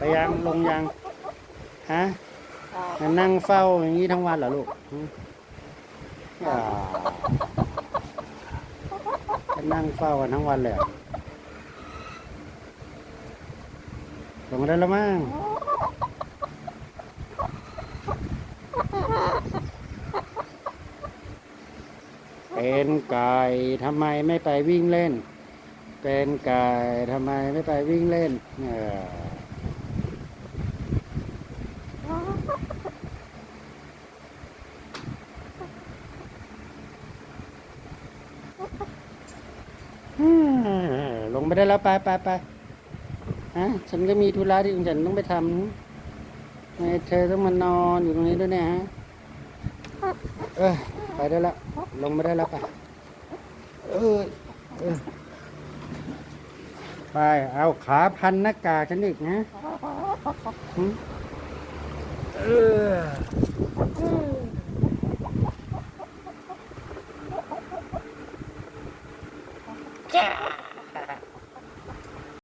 ไปยังลงยังฮะจะนั่งเฝ้าอย่างนี้ทั้งวันเหรอลูกหึอ่าจะนั่งเฝ้ากันทั้งวันเลยเหรอลงมาได้แล้วมั้งเป็นไก่ทำไมไม่ไปวิ่งเล่น เป็นไก่ทำไมไม่ไปวิ่งเล่น เอออื ไปได้แล้วไปไปไปฮะฉันก็มีธุระที่ฉันต้องไปทำไมเธอต้องมานอนอยู่ตรงนี้ด้วยเนี่ยฮะเออไปได้แล้วลงไม่ได้แล้วไปเออเออไปเอาขาพันหน้ากากฉันอีกนะเออจ้า